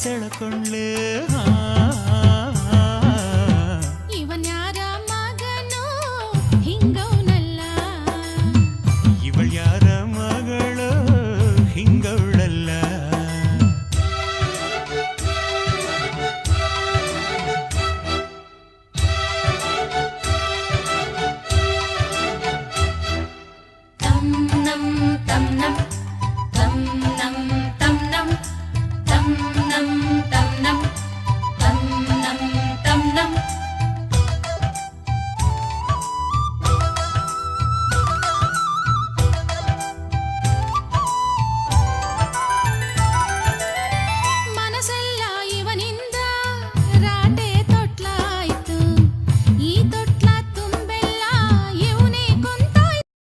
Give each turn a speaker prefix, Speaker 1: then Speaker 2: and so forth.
Speaker 1: ಸೆಳಕೊಂಡ್ಲೇ ಹಾ